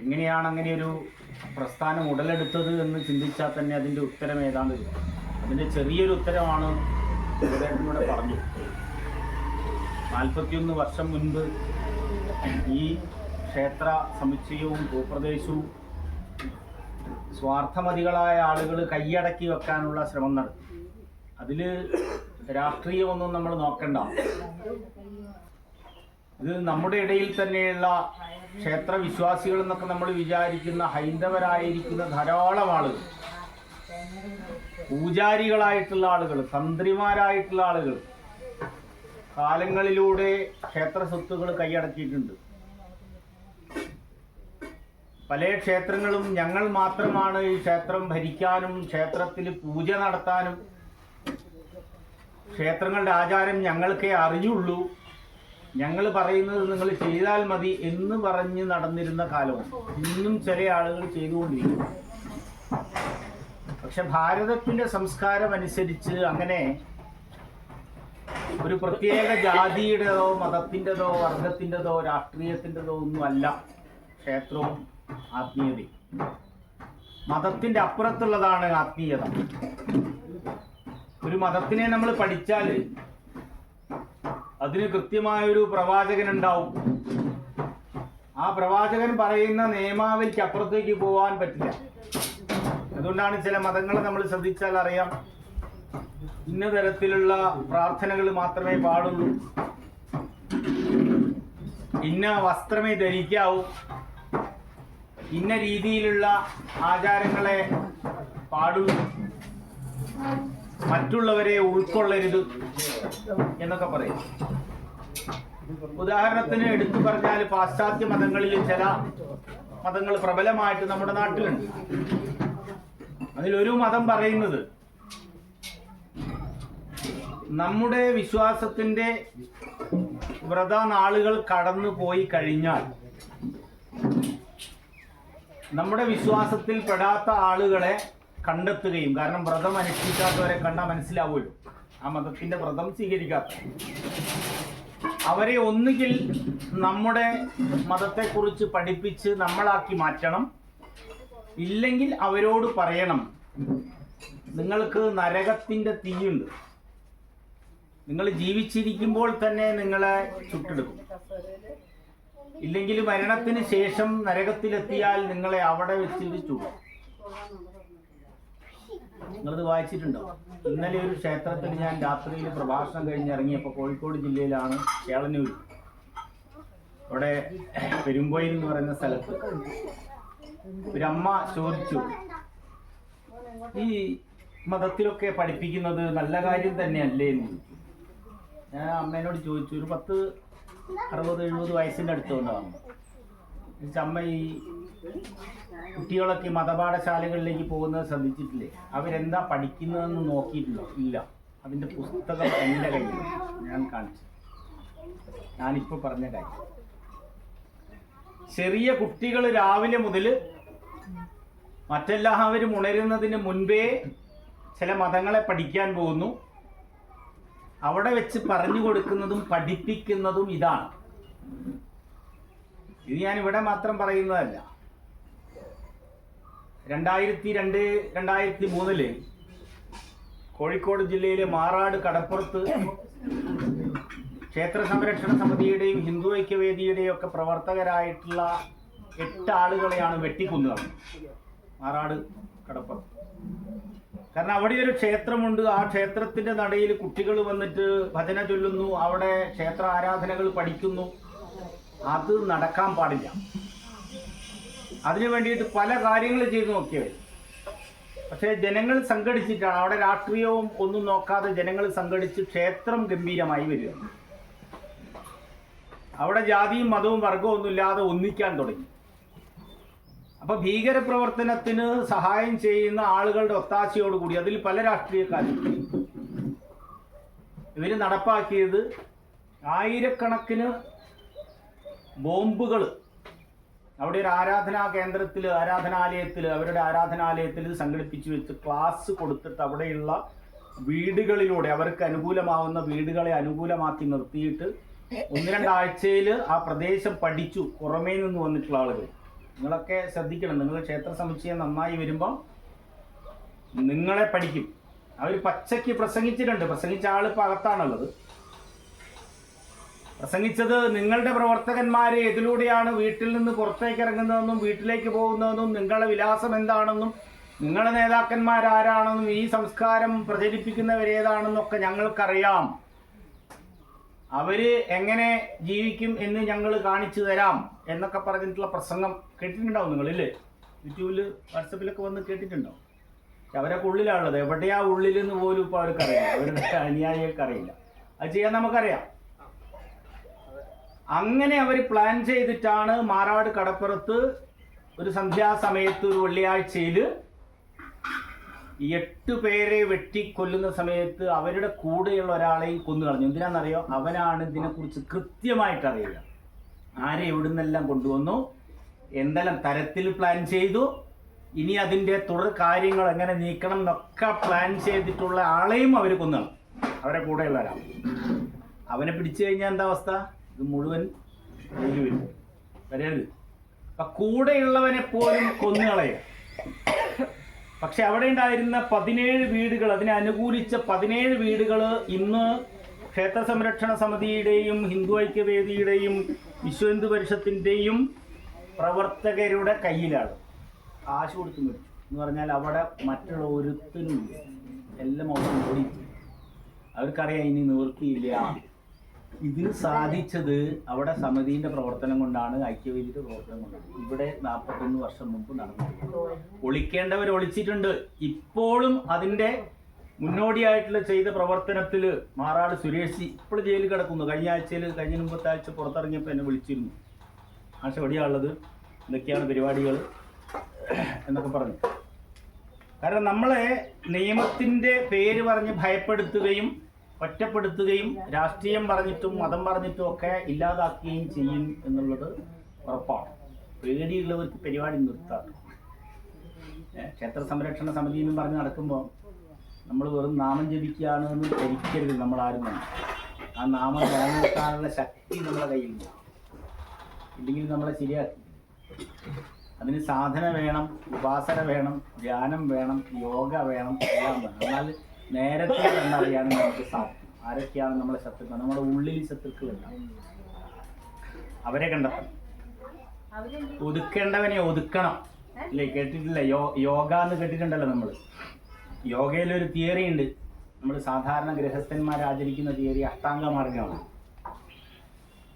എങ്ങനെയാണ് അങ്ങനെ ഒരു പ്രസ്ഥാനം ഉടലെടുത്തത് എന്ന് ചിന്തിച്ചാൽ തന്നെ അതിന്റെ ഉത്തരം ഏതാണ്ട് അതിന്റെ ചെറിയൊരു ഉത്തരമാണ് ഇവിടെ പറഞ്ഞു. നാൽപ്പത്തിയൊന്ന് വർഷം മുൻപ് ഈ ക്ഷേത്ര സമുച്ചയവും ഭൂപ്രദേശവും സ്വാർത്ഥമതികളായ ആളുകൾ കൈയടക്കി വെക്കാനുള്ള ശ്രമം നടത്തി. അതിൽ രാഷ്ട്രീയമൊന്നും നമ്മൾ നോക്കണ്ട. ഇത് നമ്മുടെ ഇടയിൽ തന്നെയുള്ള ക്ഷേത്ര വിശ്വാസികൾ എന്നൊക്കെ നമ്മൾ വിചാരിക്കുന്ന ഹൈന്ദവരായിരിക്കുന്ന ധാരാളം ആളുകൾ. പൂജാരികളായിട്ടുള്ള ആളുകൾ തന്ത്രിമാരായിട്ടുള്ള ആളുകൾ കാലങ്ങളിലൂടെ ക്ഷേത്ര സ്വത്തുകൾ കൈയടക്കിയിട്ടുണ്ട്. പല ക്ഷേത്രങ്ങളും ഞങ്ങൾ മാത്രമാണ് ഈ ക്ഷേത്രം ഭരിക്കാനും ക്ഷേത്രത്തിൽ പൂജ നടത്താനും ക്ഷേത്രങ്ങളുടെ ആചാരം ഞങ്ങൾക്കേ അറിയുള്ളൂ. ഞങ്ങൾ പറയുന്നത് നിങ്ങൾ ചെയ്താൽ മതി എന്ന് പറഞ്ഞ് നടന്നിരുന്ന കാലവും ഇന്നും ചില ആളുകൾ ചെയ്തുകൊണ്ടിരിക്കുന്നു. പക്ഷെ ഭാരതത്തിന്റെ സംസ്കാരം അനുസരിച്ച് അങ്ങനെ ഒരു പ്രത്യേക ജാതിയുടേതോ മതത്തിന്റെതോ വർഗത്തിന്റെതോ രാഷ്ട്രീയത്തിന്റെതോ ഒന്നുമല്ല ക്ഷേത്രവും ആത്മീയതയും. മതത്തിന്റെ അപ്പുറത്തുള്ളതാണ് ആത്മീയത. ഒരു മതത്തിനെ നമ്മൾ പഠിച്ചാൽ അതിന് കൃത്യമായൊരു പ്രവാചകൻ ഉണ്ടാവും ആ പ്രവാചകൻ പറയുന്ന നിയമാവലിക്ക് അപ്പുറത്തേക്ക് പോകാൻ പറ്റില്ല. അതുകൊണ്ടാണ് ചില മതങ്ങളെ നമ്മൾ ശ്രദ്ധിച്ചാൽ അറിയാം. ഇന്ന തരത്തിലുള്ള പ്രാർത്ഥനകൾ മാത്രമേ പാടുള്ളൂ. ഇന്ന വസ്ത്രമേ ധരിക്കാവൂ. ഇന്ന രീതിയിലുള്ള ആചാരങ്ങളെ പാടുള്ളൂ. മറ്റുള്ളവരെ ഉൾക്കൊള്ളരുത് എന്നൊക്കെ പറയും. ഉദാഹരണത്തിന് എടുത്തു പറഞ്ഞാൽ പാശ്ചാത്യ മതങ്ങളിൽ ചില മതങ്ങൾ പ്രബലമായിട്ട് നമ്മുടെ നാട്ടിലുണ്ട്. അതിലൊരു മതം പറയുന്നത് നമ്മുടെ വിശ്വാസത്തിന്റെ വ്രത നാളുകൾ കടന്നു പോയി കഴിഞ്ഞാൽ നമ്മുടെ വിശ്വാസത്തിൽ പെടാത്ത ആളുകളെ കണ്ടെത്തുകയും കാരണം വ്രതം അനുഷ്ഠിക്കാത്തവരെ കണ്ടാൽ മനസ്സിലാവുമല്ലോ. ആ മതത്തിന്റെ വ്രതം സ്വീകരിക്കാത്ത. അവരെ ഒന്നുകിൽ നമ്മുടെ മതത്തെക്കുറിച്ച് പഠിപ്പിച്ച് നമ്മളാക്കി മാറ്റണം. ഇല്ലെങ്കിൽ അവരോട് പറയണം നിങ്ങൾക്ക് നരകത്തിന്റെ തീയുണ്ട്. നിങ്ങൾ ജീവിച്ചിരിക്കുമ്പോൾ തന്നെ നിങ്ങളെ ചുട്ടെടുക്കും. ഇല്ലെങ്കിൽ മരണത്തിന് ശേഷം നരകത്തിലെത്തിയാൽ നിങ്ങളെ അവിടെ വെച്ച് ചുടും. നിങ്ങളത് വായിച്ചിട്ടുണ്ടോ? ഇന്നലെ ഒരു ക്ഷേത്രത്തിൽ ഞാൻ രാത്രിയിൽ പ്രഭാഷണം കഴിഞ്ഞ് ഇറങ്ങിയപ്പോൾ കോഴിക്കോട് ജില്ലയിലാണ് കേളനൂർ അവിടെ പെരുമ്പോയിൽ എന്ന് പറയുന്ന സ്ഥലത്ത് ഒരമ്മ ചോദിച്ചു ഈ മതത്തിലൊക്കെ പഠിപ്പിക്കുന്നത് നല്ല കാര്യം തന്നെയല്ലേ? എന്ന് ഞാൻ അമ്മേനോട് ചോദിച്ചു ഒരു പത്ത് അറുപത് എഴുപത് വയസ്സിന്റെ അടുത്തുകൊണ്ടാണ് അമ്മ ഈ കുട്ടികളൊക്കെ മതപാഠശാലകളിലേക്ക് പോകുന്നത് ശ്രദ്ധിച്ചിട്ടില്ലേ? അവരെന്താ പഠിക്കുന്നതെന്ന് നോക്കിയിട്ടില്ല. ഇല്ല. അതിന്റെ പുസ്തകം എന്റെ കയ്യിൽ ഞാൻ കാണിച്ചു. ഞാനിപ്പോൾ പറഞ്ഞ കാര്യം. ചെറിയ കുട്ടികൾ രാവിലെ മുതൽ മറ്റെല്ലാവരും ഉണരുന്നതിന് മുൻപേ ചില മതങ്ങളെ പഠിക്കാൻ പോകുന്നു. അവിടെ വെച്ച് പറഞ്ഞു കൊടുക്കുന്നതും പഠിപ്പിക്കുന്നതും ഇതാണ്. ഇത് ഞാൻ ഇവിടെ മാത്രം പറയുന്നതല്ല. രണ്ടായിരത്തി രണ്ട് രണ്ടായിരത്തി മൂന്നിൽ കോഴിക്കോട് ജില്ലയിലെ മാറാട് കടപ്പുറത്ത് ക്ഷേത്ര സംരക്ഷണ സമിതിയുടെയും ഹിന്ദു ഐക്യവേദിയുടെയും ഒക്കെ പ്രവർത്തകരായിട്ടുള്ള എട്ട് ആളുകളെയാണ് വെട്ടിക്കുന്നത്. മാറാട് കടപ്പുറത്ത്. കാരണം അവിടെ ഒരു ക്ഷേത്രമുണ്ട്. ആ ക്ഷേത്രത്തിന്റെ നടയിൽ കുട്ടികൾ വന്നിട്ട് ഭജന ചൊല്ലുന്നു. അവിടെ ക്ഷേത്ര ആരാധനകൾ പഠിക്കുന്നു. അത് നടക്കാൻ പാടില്ല. അതിനു വേണ്ടിയിട്ട് പല കാര്യങ്ങൾ ചെയ്തു നോക്കിയവർ പക്ഷേ ജനങ്ങൾ സംഘടിച്ചിട്ടാണ്. അവിടെ രാഷ്ട്രീയവും ഒന്നും നോക്കാതെ ജനങ്ങൾ സംഘടിച്ച് ക്ഷേത്രം ഗംഭീരമായി വരിക. അവിടെ ജാതിയും മതവും വർഗവും ഒന്നുമില്ലാതെ ഒന്നിക്കാൻ തുടങ്ങി. അപ്പൊ ഭീകരപ്രവർത്തനത്തിന് സഹായം ചെയ്യുന്ന ആളുകളുടെ ഒത്താശയോടുകൂടി അതിൽ പല രാഷ്ട്രീയക്കാരും ഇവർ നടപ്പാക്കിയത് ആയിരക്കണക്കിന് ബോംബുകൾ അവിടെ ഒരു ആരാധനാ കേന്ദ്രത്തിൽ ആരാധനാലയത്തിൽ അവരുടെ ആരാധനാലയത്തിൽ സംഘടിപ്പിച്ചു വെച്ച് ക്ലാസ് കൊടുത്തിട്ട് അവിടെയുള്ള വീടുകളിലൂടെ അവർക്ക് അനുകൂലമാവുന്ന വീടുകളെ അനുകൂലമാക്കി നിർത്തിയിട്ട് ഒന്ന് രണ്ടാഴ്ചയിൽ ആ പ്രദേശം പഠിച്ചു പുറമേ നിന്ന് വന്നിട്ടുള്ള ആളുകൾ. നിങ്ങളൊക്കെ ശ്രദ്ധിക്കണം നിങ്ങൾ ക്ഷേത്ര സമുച്ചയം നന്നായി വരുമ്പം നിങ്ങളെ പഠിക്കും. അവർ പച്ചയ്ക്ക് പ്രസംഗിച്ചിട്ടുണ്ട് പ്രസംഗിച്ച ആൾ ഇപ്പം അകത്താണുള്ളത്. പ്രസംഗിച്ചത് നിങ്ങളുടെ പ്രവർത്തകന്മാരെ ഇതിലൂടെയാണ് വീട്ടിൽ നിന്ന് പുറത്തേക്ക് ഇറങ്ങുന്നതെന്നും വീട്ടിലേക്ക് പോകുന്നതെന്നും നിങ്ങളുടെ വിലാസം എന്താണെന്നും നിങ്ങളുടെ നേതാക്കന്മാരാരാണെന്നും ഈ സംസ്കാരം പ്രചരിപ്പിക്കുന്നവരേതാണെന്നും ഒക്കെ ഞങ്ങൾക്കറിയാം. അവർ എങ്ങനെ ജീവിക്കും എന്ന് ഞങ്ങൾ കാണിച്ചു തരാം എന്നൊക്കെ പറഞ്ഞിട്ടുള്ള പ്രസംഗം കേട്ടിട്ടുണ്ടാവും നിങ്ങളില്ലേ? യൂട്യൂബിൽ വാട്സപ്പിലൊക്കെ വന്ന് കേട്ടിട്ടുണ്ടോ പക്ഷെ അവരൊക്കെ ഉള്ളിലാണുള്ളത്. എവിടെയാ ഉള്ളിലെന്ന് പോലും ഇപ്പോൾ അവർക്കറിയാം അവരുടെ അനുയായികൾക്ക് അറിയില്ല അത് ചെയ്യാൻ നമുക്കറിയാം. അങ്ങനെ അവർ പ്ലാൻ ചെയ്തിട്ടാണ് മാറാട് കടപ്പുറത്ത് ഒരു സന്ധ്യാസമയത്ത് ഒരു വെള്ളിയാഴ്ചയിൽ എട്ട് പേരെ വെട്ടിക്കൊല്ലുന്ന സമയത്ത് അവരുടെ കൂടെയുള്ള ഒരാളെയും കൊന്നു കളഞ്ഞു. എന്തിനാണെന്നറിയോ? അവനാണ് ഇതിനെക്കുറിച്ച് കൃത്യമായിട്ട് അറിയുക. ആരെ എവിടുന്നെല്ലാം കൊണ്ടുവന്നു എന്തെല്ലാം തരത്തിൽ പ്ലാൻ ചെയ്തു ഇനി അതിന്റെ തുടർ കാര്യങ്ങൾ എങ്ങനെ നീക്കണം എന്നൊക്കെ പ്ലാൻ ചെയ്തിട്ടുള്ള ആളെയും അവർ കൊന്നു. അവരെ കൂടെയുള്ള ഒരാൾ അവനെ പിടിച്ചു കഴിഞ്ഞാൽ എന്താ അവസ്ഥ? ഇത് മുഴുവൻ വരരുത്. അപ്പൊ കൂടെയുള്ളവനെ പോലും കൊന്നുകളയുക പക്ഷെ അവിടെ ഉണ്ടായിരുന്ന പതിനേഴ് വീടുകൾ അതിനെ അനുകൂലിച്ച പതിനേഴ് വീടുകൾ ഇന്ന് ക്ഷേത്ര സംരക്ഷണ സമിതിയുടെയും ഹിന്ദു ഐക്യവേദിയുടെയും വിശ്വ ഹിന്ദു പരിഷത്തിന്റെയും പ്രവർത്തകരുടെ കയ്യിലാണ്. കാശ് കൊടുത്തു മേടിച്ചു. എന്ന് പറഞ്ഞാൽ അവിടെ മറ്റുള്ള ഒരുത്തിനും. എല്ലാം അവിടെ ഓടി അവർക്കറിയാം ഇനി നിവൃത്തിയില്ല. ഇതിന് സാധിച്ചത് അവിടെ സമിതിന്റെ പ്രവർത്തനം കൊണ്ടാണ് ഐക്യവേദിയുടെ പ്രവർത്തനം കൊണ്ടാണ്. ഇവിടെ നാൽപ്പത്തൊന്ന് വർഷം മുമ്പ് നടന്നത് ഒളിക്കേണ്ടവർ ഒളിച്ചിട്ടുണ്ട്. ഇപ്പോഴും അതിന്റെ മുന്നോടിയായിട്ടുള്ള ചെയ്ത പ്രവർത്തനത്തിൽ മാറാട് സുരേഷ് ഇപ്പോൾ ജയിലിൽ കിടക്കുന്നു. കഴിഞ്ഞ ആഴ്ചയിൽ കഴിഞ്ഞ മുമ്പത്തെ ആഴ്ച പുറത്തിറങ്ങിയപ്പോൾ എന്നെ വിളിച്ചിരുന്നു. ആശ എവിടെയാണുള്ളത്? എന്തൊക്കെയാണ് പരിപാടികൾ എന്നൊക്കെ പറഞ്ഞു. കാരണം നമ്മളെ നിയമത്തിന്റെ പേര് പറഞ്ഞ് ഭയപ്പെടുത്തുകയും ഒറ്റപ്പെടുത്തുകയും രാഷ്ട്രീയം പറഞ്ഞിട്ടും മതം പറഞ്ഞിട്ടും ഒക്കെ ഇല്ലാതാക്കുകയും ചെയ്യും എന്നുള്ളത് ഉറപ്പാണ്. പേടിയുള്ളവർക്ക് പരിപാടി നിർത്താം. ക്ഷേത്ര സംരക്ഷണ സമിതി എന്നും പറഞ്ഞ് നടക്കുമ്പോൾ നമ്മൾ വെറും നാമം ജപിക്കുകയാണ് എന്ന് ധരിക്കരുത് നമ്മൾ ആരും തന്നെ. ആ നാമം നിലനിർത്താനുള്ള ശക്തി നമ്മുടെ കയ്യിലുണ്ട് ഇല്ലെങ്കിൽ നമ്മളെ ശരിയാക്കി. അതിന് സാധന വേണം ഉപാസന വേണം ധ്യാനം വേണം യോഗ വേണം എല്ലാം വേണം. എന്നാൽ നേരത്തെ കണ്ടറിയാനും നമുക്ക് സാധിക്കും. ആരൊക്കെയാണ് നമ്മളെ ശത്രുക്കൾ? നമ്മുടെ ഉള്ളിൽ ശത്രുക്കളുണ്ടാവും അവരെ കണ്ടെത്തണം. ഒതുക്കേണ്ടവനെ ഒതുക്കണം. ഇല്ലേ കേട്ടിട്ടില്ല? യോ യോഗ എന്ന് കേട്ടിട്ടുണ്ടല്ലോ നമ്മൾ ഒരു തിയറി ഉണ്ട്. നമ്മൾ സാധാരണ ഗൃഹസ്ഥന്മാർ ആചരിക്കുന്ന തിയറി അഷ്ടാംഗ മാർഗമാണ്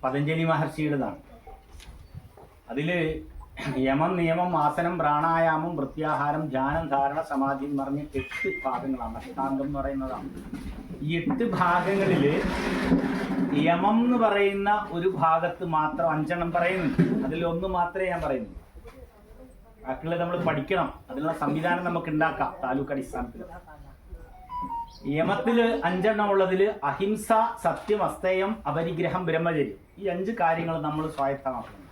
പതഞ്ജലി മഹർഷിയുടേതാണ്. അതിൽ യമം നിയമം ആസനം പ്രാണായാമം വൃത്യാഹാരം ധ്യാനം ധാരണ സമാധി എന്ന് പറഞ്ഞ എട്ട് ഭാഗങ്ങളാണ്. അഷ്ടാംഗം എന്ന് പറയുന്നതാണ്. ഈ എട്ട് ഭാഗങ്ങളിൽ യമം എന്ന് പറയുന്ന ഒരു ഭാഗത്ത് മാത്രം അഞ്ചെണ്ണം പറയുന്നുണ്ട്. അതിൽ ഒന്ന് മാത്രമേ ഞാൻ പറയുന്നു ബാക്കിയുള്ളത് നമ്മൾ പഠിക്കണം. അതിനുള്ള സംവിധാനം നമുക്ക് ഉണ്ടാക്കാം താലൂക്ക് അടിസ്ഥാനത്തിൽ. യമത്തിൽ അഞ്ചെണ്ണം ഉള്ളതിൽ അഹിംസ സത്യം അസ്തേയം അപരിഗ്രഹം ബ്രഹ്മചര്യം. ഈ അഞ്ച് കാര്യങ്ങൾ നമ്മൾ സ്വായത്തമാക്കണം.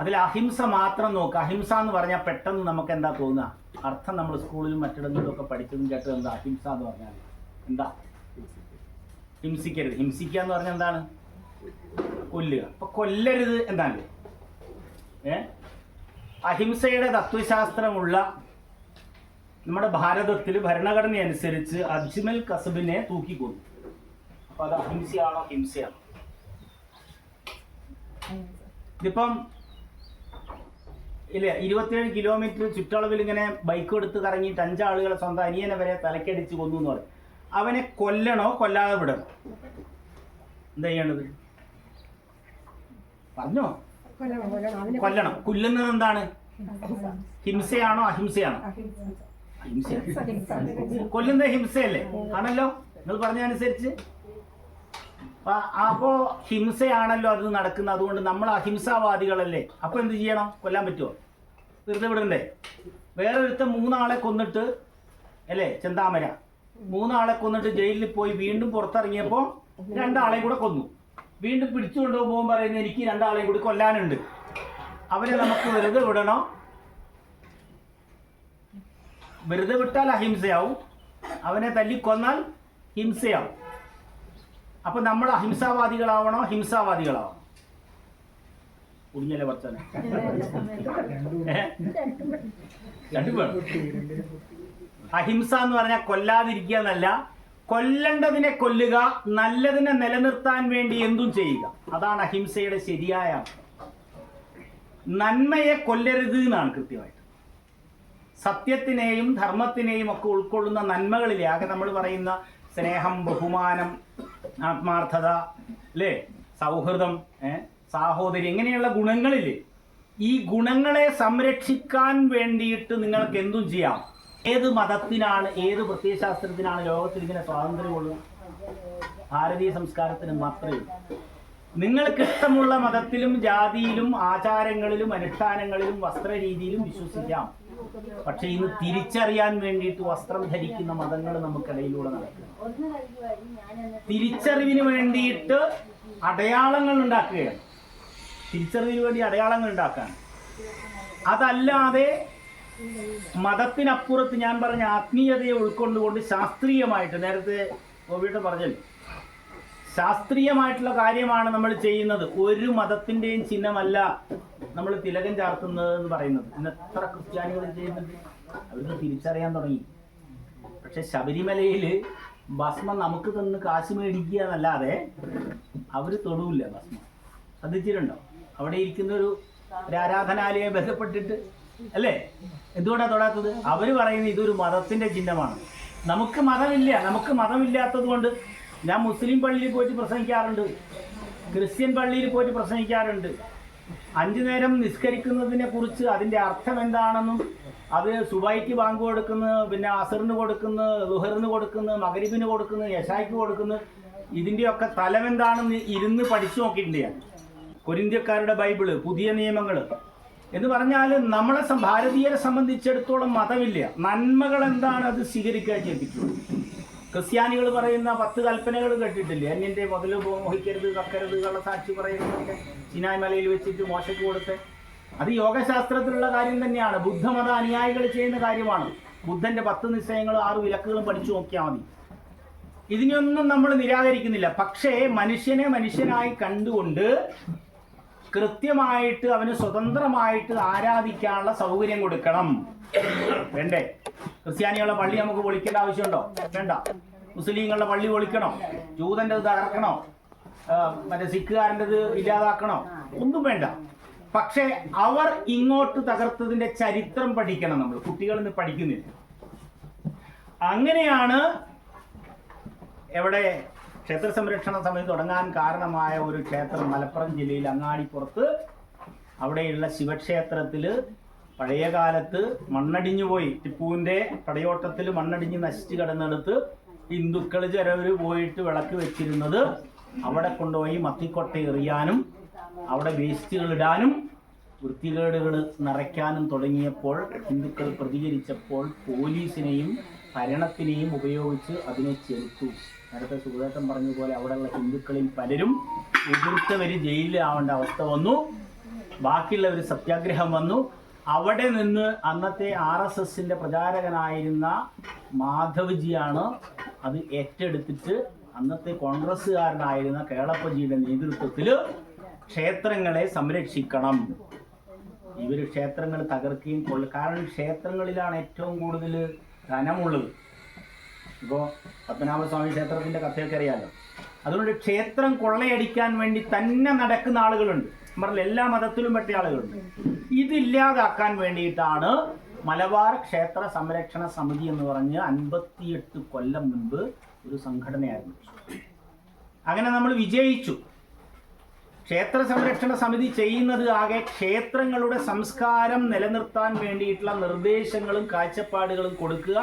അതിൽ അഹിംസ മാത്രം നോക്കുക അഹിംസ എന്ന് പറഞ്ഞാൽ പെട്ടെന്ന് നമുക്ക് എന്താ തോന്നുക? അർത്ഥം നമ്മൾ സ്കൂളിലും മറ്റിടങ്ങളിലും ഒക്കെ പഠിച്ചതും കേട്ടത് എന്താ? അഹിംസ എന്ന് പറഞ്ഞാൽ എന്താ? ഹിംസിക്കരുത്. ഹിംസിക്കുക എന്ന് പറഞ്ഞാൽ എന്താണ്? കൊല്ലുക. അപ്പൊ കൊല്ലരുത് എന്താണ് ഏ? അഹിംസയുടെ തത്വശാസ്ത്രമുള്ള നമ്മുടെ ഭാരതത്തിൽ ഭരണഘടന അനുസരിച്ച് അജ്മൽ കസബിനെ തൂക്കിക്കൊന്നു. അപ്പൊ അത് അഹിംസയാണോ ഹിംസയാണോ? ഇതിപ്പം ഇല്ല? ഇരുപത്തിയേഴ് കിലോമീറ്റർ ചുറ്റളവിൽ ഇങ്ങനെ ബൈക്ക് എടുത്ത് കറങ്ങിയിട്ട് അഞ്ചാളുകളെ സ്വന്തം അനിയനെ വരെ തലക്കടിച്ച് കൊന്നു എന്ന് പറയും. അവനെ കൊല്ലണോ? കൊല്ലാതെ വിടണോ? എന്താ ചെയ്യേണ്ടത്? പറഞ്ഞോ? കൊല്ലണം കൊല്ലുന്നത് എന്താണ്? ഹിംസയാണോ അഹിംസയാണോ? അഹിംസ കൊല്ലുന്നത് ഹിംസയല്ലേ? ആണല്ലോ? നിങ്ങൾ പറഞ്ഞതനുസരിച്ച്. അപ്പൊ ഹിംസയാണല്ലോ അത് നടക്കുന്നത്. അതുകൊണ്ട് നമ്മൾ അഹിംസാവാദികളല്ലേ. അപ്പൊ എന്ത് ചെയ്യണം? കൊല്ലാൻ പറ്റുമോ വെറുതെ വിടണ്ടേ? വേറെ ഒരുത്ത മൂന്നാളെ കൊന്നിട്ട് അല്ലേ ചെന്താമര? മൂന്നാളെ കൊന്നിട്ട് ജയിലിൽ പോയി വീണ്ടും പുറത്തിറങ്ങിയപ്പോൾ രണ്ടാളെയും കൂടെ കൊന്നു. വീണ്ടും പിടിച്ചുകൊണ്ട് പോകുമ്പോൾ പറയുന്നത് എനിക്ക് രണ്ടാളെയും കൂടി കൊല്ലാനുണ്ട്. അവരെ നമുക്ക് വെറുതെ വിടണോ. വെറുതെ വിട്ടാൽ അഹിംസയാവും. അവനെ തല്ലി കൊന്നാൽ ഹിംസയാവും. അപ്പൊ നമ്മൾ അഹിംസാവാദികളാവണോ? ഹിംസാവാദികളാവണോ? ഉടിഞ്ഞല വർത്തന? അഹിംസ എന്ന് പറഞ്ഞാൽ കൊല്ലാതിരിക്കുക എന്നല്ല കൊല്ലേണ്ടതിനെ കൊല്ലുക നല്ലതിനെ നിലനിർത്താൻ വേണ്ടി എന്തും ചെയ്യുക. അതാണ് അഹിംസയുടെ ശരിയായ നന്മയെ കൊല്ലരുത് എന്നാണ് കൃത്യമായിട്ട്. സത്യത്തിനെയും ധർമ്മത്തിനെയും ഒക്കെ ഉൾക്കൊള്ളുന്ന നന്മകളിലെ ആകെ നമ്മൾ പറയുന്ന സ്നേഹം ബഹുമാനം ആത്മാർത്ഥത അല്ലേ സൗഹൃദം സാഹോദരി ഇങ്ങനെയുള്ള ഗുണങ്ങളില്ലേ? ഈ ഗുണങ്ങളെ സംരക്ഷിക്കാൻ വേണ്ടിയിട്ട് നിങ്ങൾക്ക് എന്തും ചെയ്യാം. ഏത് മതത്തിനാണ് ഏത് പ്രത്യയശാസ്ത്രത്തിനാണ് ലോകത്തിൽ ഇങ്ങനെ സ്വാതന്ത്ര്യമുള്ളത് ഭാരതീയ സംസ്കാരത്തിന് മാത്രമേ. നിങ്ങൾക്ക് ഇഷ്ടമുള്ള മതത്തിലും ജാതിയിലും ആചാരങ്ങളിലും അനുഷ്ഠാനങ്ങളിലും വസ്ത്രരീതിയിലും വിശ്വസിക്കാം. പക്ഷെ ഇത് തിരിച്ചറിയാൻ വേണ്ടിയിട്ട് വസ്ത്രം ധരിക്കുന്ന മതങ്ങൾ നമുക്കിടയിലൂടെ നടക്കുന്നു തിരിച്ചറിവിന് വേണ്ടിയിട്ട് അടയാളങ്ങൾ ഉണ്ടാക്കുകയാണ്. തിരിച്ചറിവിന് വേണ്ടി അടയാളങ്ങൾ ഉണ്ടാക്കാൻ അതല്ലാതെ മതത്തിനപ്പുറത്ത് ഞാൻ പറഞ്ഞ ആത്മീയതയെ ഉൾക്കൊണ്ടുകൊണ്ട് ശാസ്ത്രീയമായിട്ട് നേരത്തെ ഗോപിയുടെ പറഞ്ഞല്ലോ. ശാസ്ത്രീയമായിട്ടുള്ള കാര്യമാണ് നമ്മൾ ചെയ്യുന്നത്. ഒരു മതത്തിന്റെയും ചിഹ്നമല്ല നമ്മൾ തിലകം ചാർത്തുന്നത് എന്ന് പറയുന്നത്. ഇന്ന് എത്ര ക്രിസ്ത്യാനികൾ ചെയ്യുന്നുണ്ട്? അവർക്ക് തിരിച്ചറിയാൻ തുടങ്ങി. പക്ഷെ ശബരിമലയിൽ ഭസ്മം നമുക്ക് തന്ന് കാശ് മേടിക്കുക എന്നല്ലാതെ അവർ തൊടുവില്ല ഭസ്മം. ശ്രദ്ധിച്ചിട്ടുണ്ടോ? അവിടെ ഇരിക്കുന്ന ഒരു ആരാധനാലയം ബന്ധപ്പെട്ടിട്ട് അല്ലേ? എന്തുകൊണ്ടാണ് തൊടാത്തത്? അവർ പറയുന്നത് ഇതൊരു മതത്തിന്റെ ചിഹ്നമാണ്. നമുക്ക് മതമില്ല. നമുക്ക് മതമില്ലാത്തത് കൊണ്ട് ഞാൻ മുസ്ലിം പള്ളിയിൽ പോയിട്ട് പ്രസംഗിക്കാറുണ്ട്. ക്രിസ്ത്യൻ പള്ളിയിൽ പോയിട്ട് പ്രസംഗിക്കാറുണ്ട്. അഞ്ചു നേരം നിസ്കരിക്കുന്നതിനെ കുറിച്ച് അതിന്റെ അർത്ഥം എന്താണെന്നും അത് സുബൈക്ക് ബാങ്ക് കൊടുക്കുന്നു പിന്നെ അസറിന് കൊടുക്കുന്നു ലുഹറിന് കൊടുക്കുന്നു മകരിബിന് കൊടുക്കുന്നു യശായ്ക്ക് കൊടുക്കുന്നു. ഇതിന്റെയൊക്കെ തലം എന്താണെന്ന് ഇരുന്ന് പഠിച്ചു നോക്കിയിട്ടുണ്ട് ഞാൻ. കൊരിന്ത്യക്കാരുടെ ബൈബിൾ പുതിയ നിയമങ്ങൾ എന്ന് പറഞ്ഞാൽ നമ്മളെ ഭാരതീയരെ സംബന്ധിച്ചിടത്തോളം മതമില്ല. നന്മകൾ എന്താണ് അത് സ്വീകരിക്കാൻ ചെയ്തിട്ടുള്ളൂ ക്രിസ്ത്യാനികൾ പറയുന്ന പത്ത് കൽപ്പനകൾ കേട്ടിട്ടില്ലേ? അന്യന്റെ മുതൽ മോഹിക്കരുത് കക്കരുത് കള്ളസാക്ഷി പറയുന്നതൊക്കെ ചിനായ് മലയിൽ വെച്ചിട്ട് മോശയ്ക്ക് കൊടുത്ത്. അത് യോഗശാസ്ത്രത്തിലുള്ള കാര്യം തന്നെയാണ്. ബുദ്ധമത അനുയായികൾ ചെയ്യുന്ന കാര്യമാണ്. ബുദ്ധന്റെ പത്ത് നിശ്ചയങ്ങളും ആറ് വിലക്കുകളും പഠിച്ചു നോക്കിയാൽ മതി. ഇതിനൊന്നും നമ്മൾ നിരാകരിക്കുന്നില്ല. പക്ഷേ മനുഷ്യനെ മനുഷ്യനായി കണ്ടുകൊണ്ട് കൃത്യമായിട്ട് അവന് സ്വതന്ത്രമായിട്ട് ആരാധിക്കാനുള്ള സൗകര്യം കൊടുക്കണം. വേണ്ടേ? ക്രിസ്ത്യാനികളുടെ പള്ളി നമുക്ക് പൊളിക്കേണ്ട ആവശ്യമുണ്ടോ? വേണ്ട. മുസ്ലിങ്ങളുടെ പള്ളി പൊളിക്കണോ? ജൂതന്റെ തകർക്കണോ? മറ്റേ സിഖുകാരന്റെത് ഇല്ലാതാക്കണോ? ഒന്നും വേണ്ട. പക്ഷേ അവർ ഇങ്ങോട്ട് തകർത്തതിന്റെ ചരിത്രം പഠിക്കണം നമ്മൾ. കുട്ടികൾ ഇന്ന് പഠിക്കുന്നില്ല. അങ്ങനെയാണ് എവിടെ ക്ഷേത്ര സംരക്ഷണ സമിതി തുടങ്ങാൻ കാരണമായ ഒരു ക്ഷേത്രം മലപ്പുറം ജില്ലയിൽ അങ്ങാടിപ്പുറത്ത് അവിടെയുള്ള ശിവക്ഷേത്രത്തിൽ പഴയ കാലത്ത് മണ്ണടിഞ്ഞു പോയി. ടിപ്പുവിന്റെ പടയോട്ടത്തിൽ മണ്ണടിഞ്ഞ് നശിച്ച് കിടന്നെടുത്ത് ഹിന്ദുക്കൾ ചിലവർ പോയിട്ട് വിളക്ക് വെച്ചിരുന്നത് അവിടെ കൊണ്ടുപോയി മത്തിക്കൊട്ട എറിയാനും അവിടെ വേസ്റ്റുകൾ ഇടാനും വൃത്തികേടുകൾ നിറയ്ക്കാനും തുടങ്ങിയപ്പോൾ ഹിന്ദുക്കൾ പ്രതികരിച്ചപ്പോൾ പോലീസിനെയും ഭരണത്തിനെയും ഉപയോഗിച്ച് അതിനെ ചെറുത്തു നേരത്തെ സുഖേട്ടൻ പറഞ്ഞതുപോലെ അവിടെയുള്ള ഹിന്ദുക്കളിൽ പലരും എതിർത്തവർ ജയിലിലാവേണ്ട അവസ്ഥ വന്നു. ബാക്കിയുള്ളവർ സത്യാഗ്രഹം വന്നു. അവിടെ നിന്ന് അന്നത്തെ ആർ എസ് എസിന്റെ പ്രചാരകനായിരുന്ന മാധവ്ജിയാണ് അത് ഏറ്റെടുത്തിട്ട് അന്നത്തെ കോൺഗ്രസ്സുകാരനായിരുന്ന കേളപ്പജിയുടെ നേതൃത്വത്തിൽ ക്ഷേത്രങ്ങളെ സംരക്ഷിക്കണം. ഇവർ ക്ഷേത്രങ്ങൾ തകർക്കുകയും കൊള്ളു. കാരണം ക്ഷേത്രങ്ങളിലാണ് ഏറ്റവും കൂടുതൽ ധനമുള്ളത്. ഇപ്പോൾ പത്മനാഭസ്വാമി ക്ഷേത്രത്തിന്റെ കഥയൊക്കെ അറിയാലോ. അതുകൊണ്ട് ക്ഷേത്രം കൊള്ളയടിക്കാൻ വേണ്ടി തന്നെ നടക്കുന്ന ആളുകളുണ്ട്. പറഞ്ഞ എല്ലാ മതത്തിലും പെട്ട ആളുകളുണ്ട്. ഇതില്ലാതാക്കാൻ വേണ്ടിയിട്ടാണ് മലബാർ ക്ഷേത്ര സംരക്ഷണ സമിതി എന്ന് പറഞ്ഞ് അൻപത്തിയെട്ട് കൊല്ലം മുൻപ് ഒരു സംഘടനയായിരുന്നു. അങ്ങനെ നമ്മൾ വിജയിച്ചു. ക്ഷേത്ര സംരക്ഷണ സമിതി ചെയ്യുന്നത് ആകെ ക്ഷേത്രങ്ങളുടെ സംസ്കാരം നിലനിർത്താൻ വേണ്ടിയിട്ടുള്ള നിർദ്ദേശങ്ങളും കാഴ്ചപ്പാടുകളും കൊടുക്കുക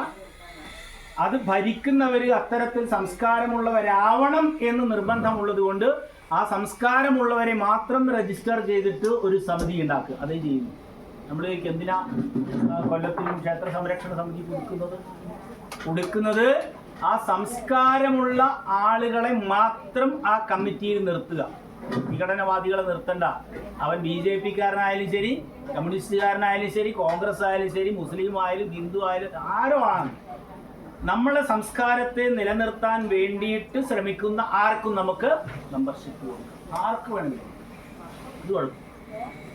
അത് ഭരിക്കുന്നവർ അത്തരത്തിൽ സംസ്കാരമുള്ളവരാവണം എന്ന് നിർബന്ധമുള്ളത് കൊണ്ട് ആ സംസ്കാരമുള്ളവരെ മാത്രം രജിസ്റ്റർ ചെയ്തിട്ട് ഒരു സമിതി ഉണ്ടാക്കുക. അതേ ചെയ്യുന്നു. നമ്മൾ എന്തിനാ കൊല്ലത്തിനും ക്ഷേത്ര സംരക്ഷണ സമിതി കൊടുക്കുന്നത്? കൊടുക്കുന്നത് ആ സംസ്കാരമുള്ള ആളുകളെ മാത്രം ആ കമ്മിറ്റിയിൽ നിർത്തുക. വിഘടനവാദികളെ നിർത്തണ്ട. അവൻ ബി ജെ പിക്കാരനായാലും ശരി കമ്മ്യൂണിസ്റ്റുകാരനായാലും ശരി കോൺഗ്രസ് ആയാലും ശരി മുസ്ലിം ആയാലും ഹിന്ദു ആയാലും ആരോ ആണ്. നമ്മളെ സംസ്കാരത്തെ നിലനിർത്താൻ വേണ്ടിയിട്ട് ശ്രമിക്കുന്ന ആർക്കും നമുക്ക് മെമ്പർഷിപ്പ് കൊടുക്കാം. ആർക്ക് വേണമെങ്കിലും. ഇത് കുഴപ്പം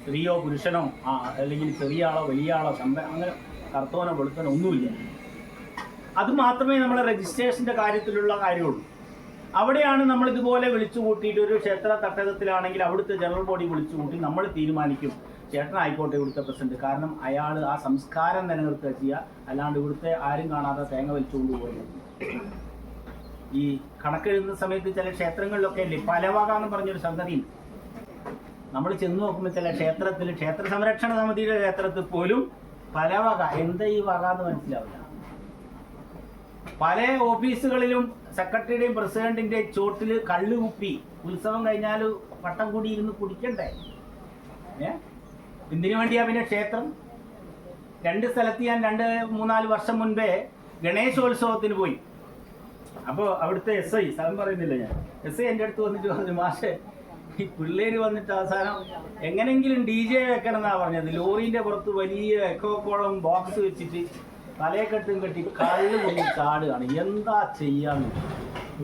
സ്ത്രീയോ പുരുഷനോ ആ അല്ലെങ്കിൽ ചെറിയ ആളോ വലിയ ആളോ ചമ്പ അങ്ങനെ കറുത്തോനോ വെളുത്തനോ ഒന്നുമില്ല. അത് മാത്രമേ നമ്മളെ രജിസ്ട്രേഷന്റെ കാര്യത്തിലുള്ള കാര്യമുള്ളൂ. അവിടെയാണ് നമ്മൾ ഇതുപോലെ വിളിച്ചു കൂട്ടിയിട്ട് ഒരു ക്ഷേത്ര തട്ടകത്തിലാണെങ്കിൽ അവിടുത്തെ ജനറൽ ബോഡി വിളിച്ചു കൂട്ടി നമ്മൾ തീരുമാനിക്കും. ചേട്ടനായിക്കോട്ടെ ഇവിടുത്തെ പ്രസിഡന്റ്. കാരണം അയാൾ ആ സംസ്കാരം നിലനിർത്തുക ചെയ്യുക അല്ലാണ്ട് ഇവിടുത്തെ ആരും കാണാതെ തേങ്ങ വലിച്ചുകൊണ്ട് പോയി ഈ കണക്കെഴുതുന്ന സമയത്ത് ചില ക്ഷേത്രങ്ങളിലൊക്കെ അല്ലേ പലവക എന്ന് പറഞ്ഞൊരു സംഗതി നമ്മൾ ചെന്ന് നോക്കുമ്പോൾ ചില ക്ഷേത്രത്തിൽ ക്ഷേത്ര സംരക്ഷണ സമിതിയുടെ ക്ഷേത്രത്തിൽ പോലും പലവക എന്താ ഈ വക എന്ന് മനസ്സിലാവില്ല. പല ഓഫീസുകളിലും സെക്രട്ടറിയുടെയും പ്രസിഡന്റിന്റെ ചോട്ടിൽ കള്ള് കുപ്പി. ഉത്സവം കഴിഞ്ഞാൽ പട്ടം കൂടി ഇരുന്ന് കുടിക്കണ്ടേ? ഏ? എന്തിനു വേണ്ടിയാ പിന്നെ ക്ഷേത്രം? രണ്ട് സ്ഥലത്ത് ഞാൻ രണ്ട് മൂന്നാൽ വർഷം മുൻപേ ഗണേശോത്സവത്തിന് പോയി. അപ്പോൾ അവിടുത്തെ എസ് ഐ സ്ഥലം പറയുന്നില്ല ഞാൻ? എസ് ഐ എന്റെ അടുത്ത് വന്നിട്ട് പറഞ്ഞു മാഷേ ഈ പിള്ളേര് വന്നിട്ട് അവസാനം എങ്ങനെങ്കിലും ഡി ജെ വെക്കണം എന്നാ പറഞ്ഞത്. ലോറിന്റെ പുറത്ത് വലിയ എക്കോക്കോളം ബോക്സ് വെച്ചിട്ട് തലയെക്കെട്ടും കെട്ടി കള്ളു കൊണ്ടി ചാടുകയാണ്. എന്താ ചെയ്യാന്ന്?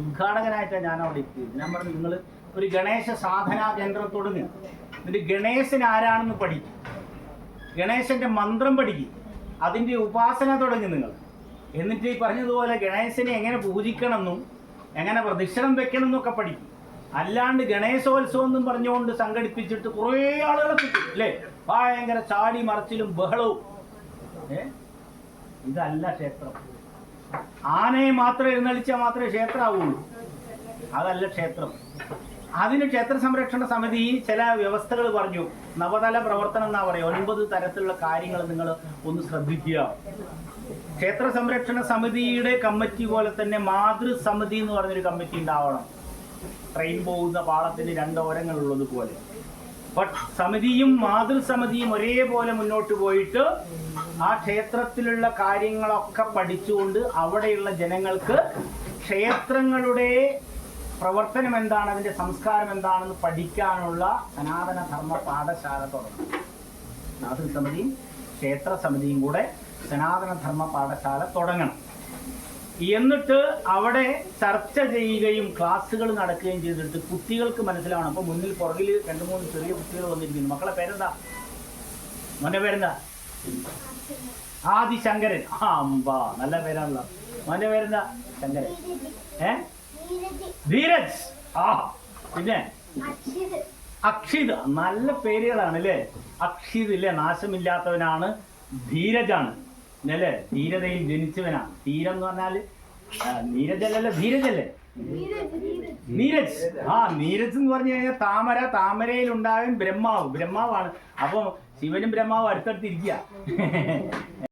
ഉദ്ഘാടകനായിട്ടാണ് ഞാൻ അവിടെ എത്തിയത്. ഞാൻ പറഞ്ഞു നിങ്ങൾ ഒരു ഗണേശ സാധനാ കേന്ദ്രം തുടങ്ങുക എന്നിട്ട് ഗണേശൻ ആരാണെന്ന് പഠിക്കും ഗണേശന്റെ മന്ത്രം പഠിക്കും. അതിന്റെ ഉപാസന തുടങ്ങി നിങ്ങൾ. എന്നിട്ട് ഈ പറഞ്ഞതുപോലെ ഗണേശനെ എങ്ങനെ പൂജിക്കണമെന്നും എങ്ങനെ പ്രദക്ഷിണം വെക്കണം എന്നൊക്കെ പഠിക്കും. അല്ലാണ്ട് ഗണേശോത്സവം എന്നും പറഞ്ഞുകൊണ്ട് സംഘടിപ്പിച്ചിട്ട് കുറേ ആളുകളെ കിട്ടും അല്ലേ? ഭയങ്കര ചാടി മറച്ചിലും ബഹളവും. ഏ? ഇതല്ല ക്ഷേത്രം. ആനയെ മാത്രം എഴുന്നള്ളിച്ചാൽ മാത്രമേ ക്ഷേത്രമാവുള്ളൂ അതല്ല ക്ഷേത്രം. അതിന് ക്ഷേത്ര സംരക്ഷണ സമിതി ചില വ്യവസ്ഥകൾ പറഞ്ഞു. നവതല പ്രവർത്തനം എന്നാ പറയുക. ഒൻപത് തരത്തിലുള്ള കാര്യങ്ങൾ നിങ്ങൾ ഒന്ന് ശ്രദ്ധിക്കുക. ക്ഷേത്ര സംരക്ഷണ സമിതിയുടെ കമ്മിറ്റി പോലെ തന്നെ മാതൃസമിതി എന്ന് പറഞ്ഞൊരു കമ്മിറ്റി ഉണ്ടാവണം. ട്രെയിൻ പോകുന്ന പാളത്തിന് രണ്ടോരങ്ങളുള്ളത് പോലെ. ബട്ട് സമിതിയും മാതൃസമിതിയും ഒരേപോലെ മുന്നോട്ട് പോയിട്ട് ആ ക്ഷേത്രത്തിലുള്ള കാര്യങ്ങളൊക്കെ പഠിച്ചുകൊണ്ട് അവിടെയുള്ള ജനങ്ങൾക്ക് ക്ഷേത്രങ്ങളുടെ പ്രവർത്തനം എന്താണ് അതിന്റെ സംസ്കാരം എന്താണെന്ന് പഠിക്കാനുള്ള സനാതന ധർമ്മ പാഠശാല തുടങ്ങണം സമിതിയും ക്ഷേത്ര സമിതിയും കൂടെ സനാതന ധർമ്മ പാഠശാല തുടങ്ങണം. എന്നിട്ട് അവിടെ ചർച്ച ചെയ്യുകയും ക്ലാസ്സുകൾ നടക്കുകയും ചെയ്തിട്ട് കുട്ടികൾക്ക് മനസ്സിലാവണം. അപ്പൊ മുന്നിൽ പുറകിൽ രണ്ട് മൂന്ന് ചെറിയ കുട്ടികൾ വന്നിരിക്കുന്നു. മക്കളെ പേരെന്താ? മോന്റെ പേരെന്താ? ആദിശങ്കരൻ. ആ അമ്പ നല്ല പേരാണല്ലോ. മോന്റെ പേരെന്താ? ശങ്കരൻ. ഏ? ധീരജ്. ആ പിന്നെ അക്ഷിത്. നല്ല പേരുകളാണ് അല്ലേ അക്ഷിത് ഇല്ലേ നാശമില്ലാത്തവനാണ് ധീരജാണ്. അല്ലേ? ധീരതയിൽ ജനിച്ചവനാണ്. ധീരം എന്ന് പറഞ്ഞാൽ നീരജല്ലല്ലോ ധീരജല്ലേ നീരജ് ആ നീരജ് എന്ന് പറഞ്ഞു കഴിഞ്ഞാൽ താമര താമരയിൽ ഉണ്ടാകും ബ്രഹ്മാവ്. ബ്രഹ്മാവാണ്. അപ്പം ശിവനും ബ്രഹ്മാവും അടുത്തടുത്തിരിക്കുക